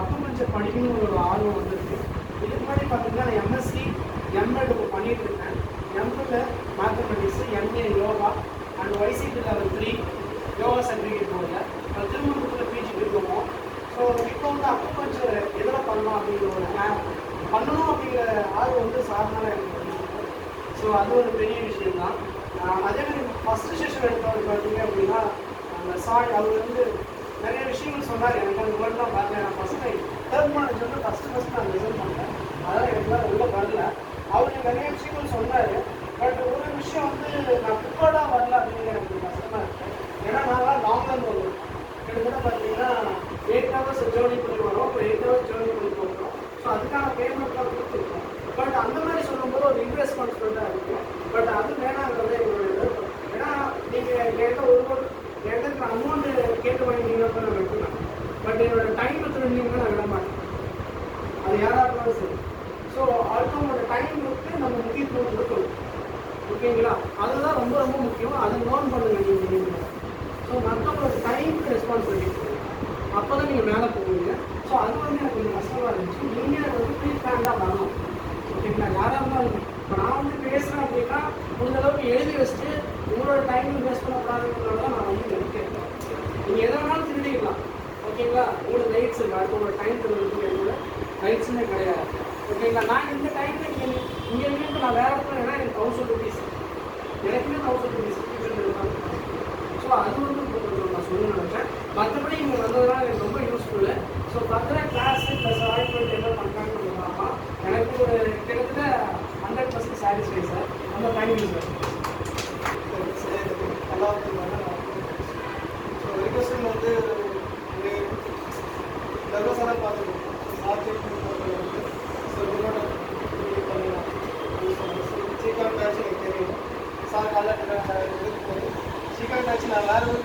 அப்போ படிக்கணும்னு ஒரு ஆர்வம் வந்திருக்கு. இதுக்கு முன்னாடி பார்த்தீங்கன்னா நான் எம்எஸ்சி எம்எட் இப்போ பண்ணிட்டு இருக்கேன். எம்எல்ல mathematics MA yoga and YCB level three yoga certificate போடல. அது திருமணத்தில் பிஜி இருக்கோம் ஸோ இப்போ வந்து அப்போ எதில் பண்ணலாம் அப்படிங்கிற ஒரு பண்ணணும் அப்படிங்கிற ஆர்வம் வந்து சாதனால எனக்கு ஸோ அது ஒரு பெரிய விஷயம் தான் அதே மாதிரி ஃபஸ்ட்டு செஷன் எடுத்தவர் பார்த்தீங்க அப்படின்னா அந்த சாய் அவர் வந்து நிறைய விஷயங்கள் சொன்னார். எனக்கு அந்த வேர்ட் தான் வரல. நான் first time third first first நான் ரிசல்ட் பண்ணேன். அதெல்லாம் எனக்கு ரொம்ப வரல. அவர் நிறைய விஷயங்கள் சொன்னார். பட் ஒரு விஷயம் வந்து நான் ப்ரிப்பேர்டாக வரல அப்படிங்கிற எனக்கு கஷ்டமாக இருக்குது ஏன்னா நான்லாம் லாங்லேருந்து வருவோம் கிட்டத்தட்ட பார்த்தீங்கன்னா எயிட் ஹவர்ஸ் ஜேர்னி பண்ணி வரோம். இப்போ எயிட் ஹவர்ஸ் ஜேர்னி பண்ணி போகிறோம் ஸோ அதுக்கான பேமெண்ட்லாம் கொடுத்துருக்கோம். பட் அந்த மாதிரி சொல்லும்போது ஒரு இன்வெஸ்ட்மெண்ட்ஸ்மெண்ட்டாக இருக்கும் பட் அது வேணாங்கிறது எங்களுடைய ஏன்னா நீங்கள் என்கிட்ட ஒரு ஒரு என்கிட்ட அமௌண்ட்டு கேட்டு வாங்கினீங்கன்னா கூட நான் விட்டுருவேன் பட் என்னோட டைம் திருந்தீங்கன்னா நான் விட மாட்டேன் அது யாராக இருந்தாலும் சரி. ஸோ அடுத்தவங்களோட டைம் கொடுத்து நம்ம முக்கியத்துவம் கொடுக்கணும். ஓகேங்களா? அதுதான் ரொம்ப ரொம்ப முக்கியம். அதை நோன் பண்ணுங்க நீங்கள் ஸோ மற்றவங்களோட டைமுக்கு ரெஸ்பான்சிபிலிட்டி அப்போ தான் நீங்கள் மேலே போவீங்க. ஸோ அது வந்து எனக்கு கொஞ்சம் கஷ்டமாக இருந்துச்சு. நீங்கள் வந்து ப்ரீ ஃபேண்டாக வரணும். ஓகேங்களா? யாராக இருந்தாலும். இப்போ நான் வந்து பேசுகிறேன் அப்படின்னா முடிஞ்ச அளவுக்கு எழுதி வச்சுட்டு உங்களோட டைம் வேஸ்ட் பண்ணக்கூடாதுங்கிறத நான் வந்து இருக்கேன் ஓகேங்களா உங்களுக்கு நைட்ஸ் இருக்கு. அடுத்தவங்களோட டைம் திருடுறதுக்கு நைட்ஸுமே கிடையாது. ஓகேங்களா நான் இந்த டைமில் நீங்கள் இங்கே இருந்து நான் வேறு இடத்துல ஏன்னா எனக்கு தௌசண்ட் ருபீஸ் எனக்குமே தௌசண்ட் ருபீஸ் ஸோ அது வந்து கொஞ்சம் நான் சொல்ல நினைச்சேன் மற்றபடி இங்கே வந்ததுனால எனக்கு ரொம்ப யூஸ்ஃபுல்லு ஸோ ஃபர்தராக கிளாஸ் ப்ளஸ் ஆயிட்மெண்ட் என்ன பண்ணுறாங்கன்னு பார்க்கலாம் எனக்கு ஒரு கிட்டத்தட்ட ஹண்ட்ரட் பர்சன்ட் சாட்டிஸ்ஃபை சார் ரொம்ப தேங்க்யூ சார் நல்லா ஸோ ரிக்வஸ்டிங் வந்து நர்வஸாக பார்த்துக்கணும் ஆப்ஜெக்ட் ஸோ உங்களோட பண்ணலாம் சீக்கிரம் மேட்ச் எனக்கு தெரியும் சார் காலைல இருக்கும்போது சீக்கிரம் மேட்ச் நான் வேறு ஒரு